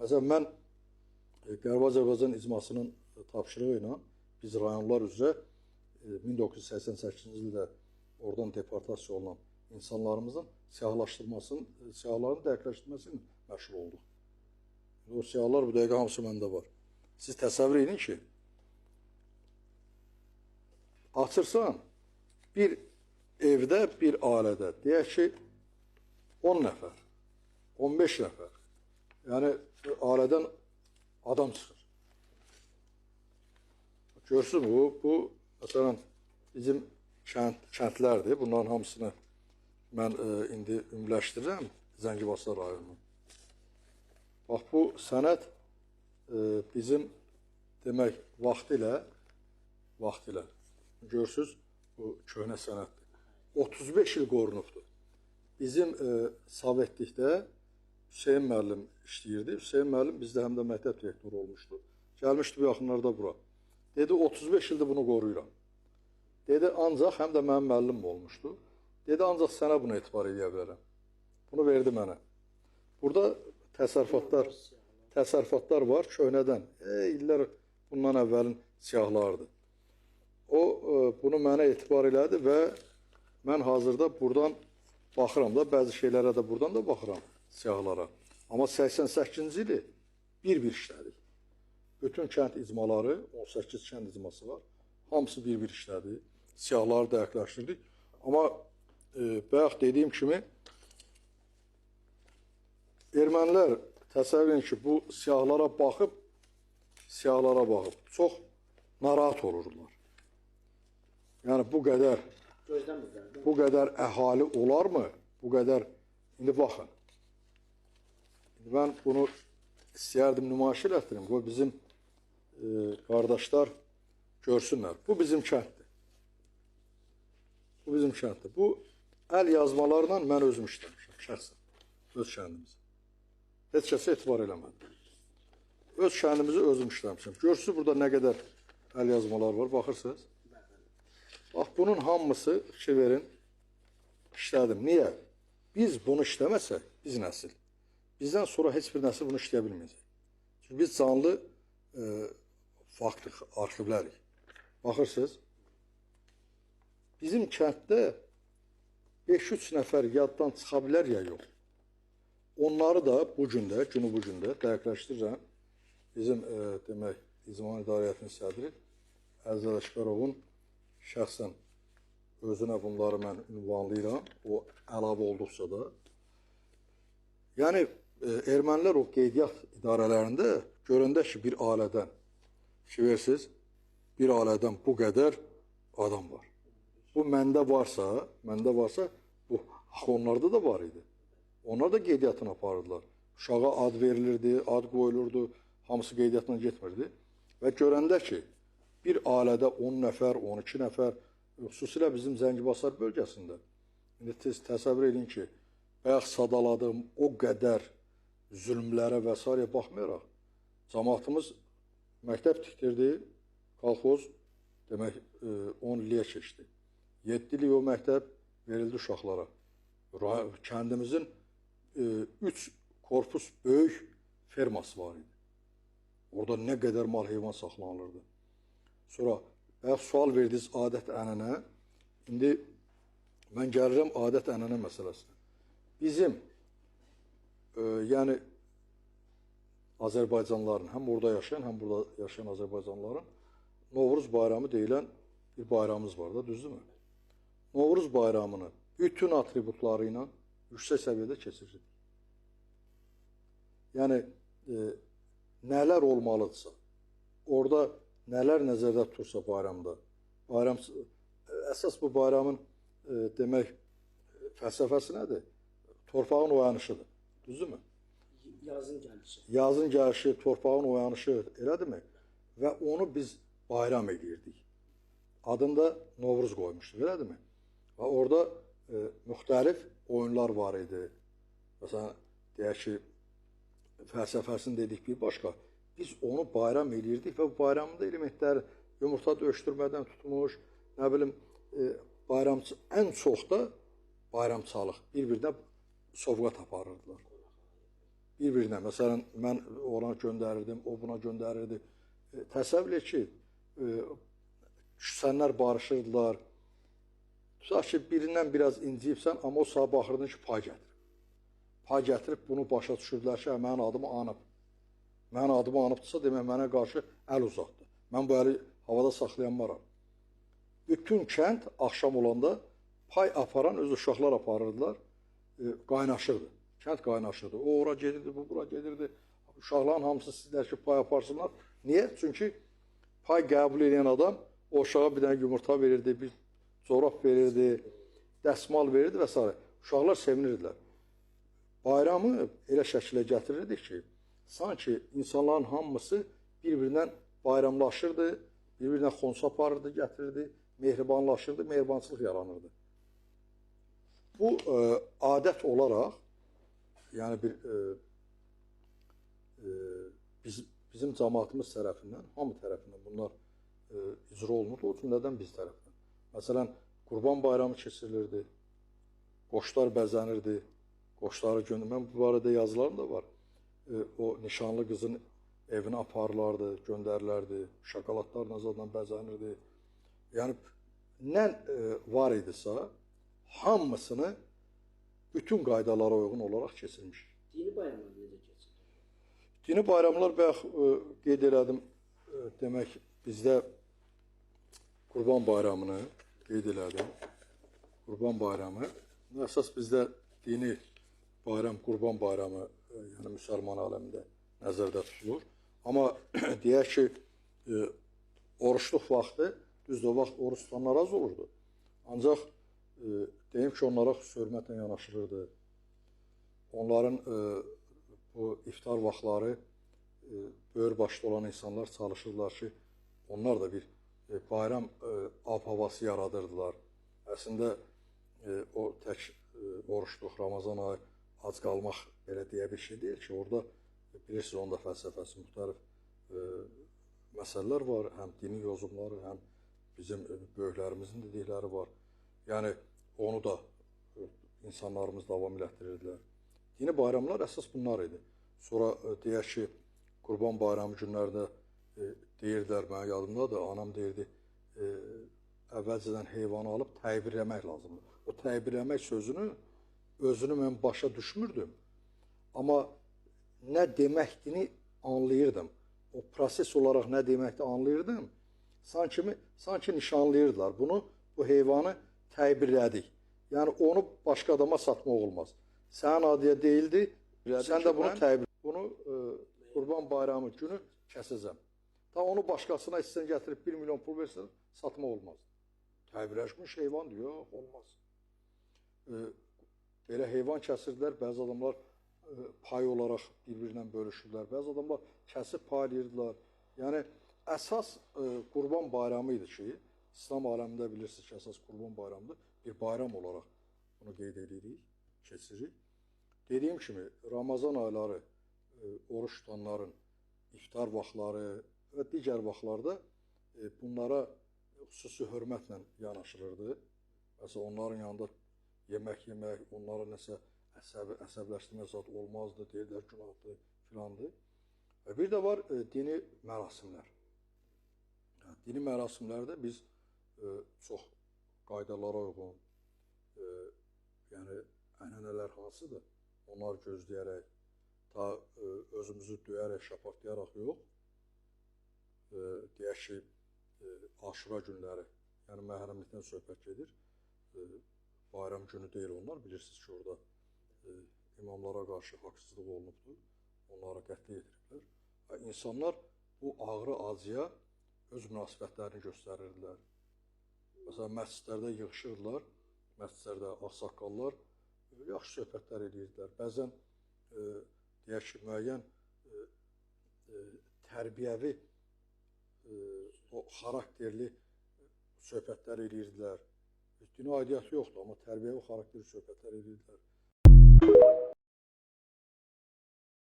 Məsələn, mən e, Qərbi Azərbaycan icmasının e, tapşırığı ilə biz rayonlar üzrə e, 1988-ci ildə oradan deportasiya olunan insanlarımızın siyahılaşdırmasının, e, siyahıların dəqiqləşdirməsini məşğul olduq. O siyahılar bu dəqiqə hamısı məndə var. Siz təsəvvür edin ki, açırsan bir evdə, bir ailədə deyək ki 10 nəfər, 15 nəfər. Yəni ailədən adam çıxır. Görsün bu, bu məsələn bizim kənd kəndlərdir. Bunların hamısını mən e, indi ümumiləşdirirəm Zəngibasar rayonunun. Bax bu sənəd e, bizim demək vaxtilə vaxtilə görsüz bu köhnə sənəddir. 35 il qorunubdur. Bizim e, Sovetlikdə Hüseyn müəllim işləyirdi. Hüseyn müəllim bizdə həm də məktəb direktoru olmuşdu. Gəlmişdi bu yaxınlarda bura. Dedi 35 ildir bunu qoruyuram. Dedi ancaq həm də mənim müəllim olmuşdu. Dedi ancaq sənə bunu etibar edə bilərəm. Bunu verdi mənə. Burada təsərrüfatlar təsərrüfatlar var köhnədən. E, illər bundan əvvəlin siyahlardır. O e, bunu mənə etibar elədi və mən hazırda buradan baxıram da bəzi şeylərə də buradan da baxıram siyahlara. Amma 88-ci ili bir-bir işlədik. Bütün kənd icmaları, 18 kənd icması var. Hamısı bir-bir işlədi. Siyahları dəqiqləşdirdik. Amma e, bayaq dediyim kimi ermənilər təsəvvür edin ki, bu siyahlara baxıb siyahlara baxıb çox narahat olurlar. Yəni bu qədər bu qədər əhali olarmı? Bu qədər indi baxın. Mən bunu istəyərdim nümayiş elətdirim. Bu bizim e, qardaşlar görsünlər. Bu bizim kənddir. Bu bizim kənddir. Bu əl yazmalarla mən özüm işləmişəm şəxsən. Öz kəndimizə. Heç kəsə etibar eləmədim. Öz kəndimizi özüm işləmişəm. Görürsüz burada nə qədər əl yazmalar var, baxırsınız. Bax bunun hamısı fikir verin işlədim. Niyə? Biz bunu işləməsək, biz nəsil. Bizdən sonra heç bir nəsil bunu işləyə bilməyəcək. Çünki biz canlı e, faktlıq, arxivlərik. Baxırsınız, bizim kənddə 5-3 nəfər yaddan çıxa bilər ya yox. Onları da bu gündə, günü bu gündə dəqiqləşdirirəm. Bizim e, demək İcma İdarəyyətinin sədri Əziz Ələşbərovun şəxsən özünə bunları mən ünvanlayıram. O əlavə olduqca da. Yəni ermənilər o qeydiyyat idarələrində görəndə ki, bir ailədən fikir versiz, bir ailədən bu qədər adam var. Bu məndə varsa, məndə varsa, bu onlarda da var idi. Onlar da qeydiyyatını aparırdılar. Uşağa ad verilirdi, ad qoyulurdu, hamısı qeydiyyatına getmirdi. Və görəndə ki, bir ailədə 10 nəfər, 12 nəfər, xüsusilə bizim Zəngibasar bölgəsində. İndi tez təsəvvür edin ki, bayaq sadaladığım o qədər zülmlərə və s. baxmayaraq cəmaatımız məktəb tikdirdi, kolxoz demək e, 10 illiyə keçdi. 7 illik o məktəb verildi uşaqlara. Ra- Kəndimizin 3 korpus böyük ferması var idi. Orada nə qədər mal heyvan saxlanılırdı. Sonra bayaq sual verdiniz adət ənənə. İndi mən gəlirəm adət ənənə məsələsinə. Bizim e, yəni Azərbaycanlıların həm orada yaşayan, həm burada yaşayan Azərbaycanlıların Novruz bayramı deyilən bir bayramımız var da, düzdürmü? Novruz bayramını bütün atributları ilə yüksək səviyyədə keçiririk. Yəni e, nələr olmalıdırsa, orada nələr nəzərdə tutursa bayramda, bayram əsas bu bayramın e, demək fəlsəfəsi nədir? Torpağın oyanışıdır. Düzdürmü? Yazın gəlişi. Yazın gəlişi, torpağın oyanışı, elədirmi? Və onu biz bayram edirdik. Adını da Novruz qoymuşduq, elədirmi? Və orada e, müxtəlif oyunlar var idi. Məsələn, deyək ki, fəlsəfəsini dedik bir başqa. Biz onu bayram eləyirdik və bu bayramın da elementləri yumurta döyüşdürmədən tutmuş, nə bilim, e, bayramçı ən çox da bayramçılıq bir-birinə sovqat aparırdılar. Bir-birinə. Məsələn, mən ona göndərirdim, o buna göndərirdi. E, təsəvvür et ki, e, küsənlər barışırdılar. Tutaq ki, birindən biraz inciyibsən, amma o sağa baxırdın ki, pay gətirib. Pay gətirib bunu başa düşürdülər ki, hə, mənim adımı anıb. Mənim adımı anıbdırsa, demək mənə qarşı əl uzatdı. Mən bu əli havada saxlayan varam. Bütün kənd axşam olanda pay aparan öz uşaqlar aparırdılar, e, qaynaşırdı. Kənd qaynaşırdı. O ora gedirdi, bu bura gedirdi. Uşaqların hamısı istədilər ki, pay aparsınlar. Niyə? Çünki pay qəbul edən adam o uşağa bir dənə yumurta verirdi, bir corab verirdi, dəsmal verirdi və s. Uşaqlar sevinirdilər. Bayramı elə şəkilə gətirirdik ki, sanki insanların hamısı bir-birindən bayramlaşırdı, bir-birinə xonsa aparırdı, gətirirdi, mehribanlaşırdı, mehribançılıq yaranırdı. Bu e, adət olaraq, yəni bir e, e, biz, bizim cəmaatımız tərəfindən, hamı tərəfindən bunlar e, icra olunurdu, o cümlədən biz tərəfindən. Məsələn, Qurban bayramı keçirilirdi, qoşlar bəzənirdi, qoşları göndər. Mən bu barədə yazılarım da var. E, o nişanlı qızın evinə aparılardı, göndərilərdi, şokoladlarla zaten bəzənirdi. Yəni nə e, var idisə, hamısını bütün qaydalara uyğun olaraq keçirmişik. Dini bayramlar necə keçir? Dini bayramlar bayaq e, qeyd elədim. E, demək bizdə Qurban bayramını qeyd elədim. Qurban bayramı əsas bizdə dini bayram Qurban bayramı e, yəni müsəlman aləmində nəzərdə tutulur. Amma deyək ki, oruçluq vaxtı düzdür, o vaxt oruç tutanlar az olurdu. Ancaq deyim ki, onlara hörmətlə yanaşılırdı. Onların e, bu iftar vaxtları e, böyür başda olan insanlar çalışırlar ki, onlar da bir e, bayram ab-havası yaradırdılar. Əslində e, o tək e, oruçluq, Ramazan ayı ac qalmaq belə deyə bir şey deyil ki, orada bilirsiniz onun da fəlsəfəsi müxtəlif e, məsələlər var, həm dini yozumları, həm bizim böyüklərimizin dedikləri var. Yəni onu da e, insanlarımız davam elətdirirdilər. Dini bayramlar əsas bunlar idi. Sonra e, deyək ki, Qurban bayramı günlərində e, deyirdilər, mənə yadımdadır, anam deyirdi, e, əvvəlcədən heyvanı alıb təybirləmək lazımdır. O təybirləmək sözünü özünü mən başa düşmürdüm. Amma nə deməkdiyini anlayırdım. O proses olaraq nə deməkdir anlayırdım. Sanki sanki nişanlayırdılar. Bunu bu heyvanı təybirlədik. Yəni onu başqa adama satmaq olmaz. Sənin adıya deyildi. Sən də bunu təybir bunu e, Qurban Bayramı günü kəsəcəm. Ta onu başqasına istəsən gətirib 1 milyon pul versən satmaq olmaz. Təybirləşmiş heyvan diyor, olmaz. E, belə heyvan kəsirdilər, bəzi adamlar e, pay olaraq bir-birinə bölüşürlər. Bəzi adamlar kəsib paylayırdılar. Yəni əsas e, Qurban Bayramı idi ki, İslam aləmində bilirsiniz ki, əsas Qurban Bayramıdır. Bir bayram olaraq bunu qeyd edirik, keçirik. Dediyim kimi Ramazan ayları e, oruç tutanların iftar vaxtları və digər vaxtlarda e, bunlara xüsusi hörmətlə yanaşılırdı. Məsələn, onların yanında yemək yemək, onlara nəsə əsəb əsəbləşdirmə zad olmazdı, deyirlər günahdır filandır. Bir də var e, dini mərasimlər. Yəni, dini mərasimlərdə biz çox qaydalara uyğun, yəni ənənələr hansıdır? Onlar gözləyərək, ta özümüzü döyərək, şapaqlayaraq yox, deyək ki, aşura günləri, yəni məhrəmlikdən söhbət gedir. Bayram günü deyil onlar, bilirsiniz ki, orada imamlara qarşı haqsızlıq olunubdur. Onlara qətlə yetiriblər. İnsanlar bu ağrı acıya öz münasibətlərini göstərirdilər. Məsələn, məscidlərdə yığışırdılar, məscidlərdə ağsaqqallar e, yaxşı söhbətlər edirdilər. Bəzən e, deyək ki, müəyyən e, e, tərbiyəvi e, o xarakterli söhbətlər edirdilər. Dini aidiyyəti yoxdur, amma tərbiyəvi xarakterli söhbətlər edirdilər.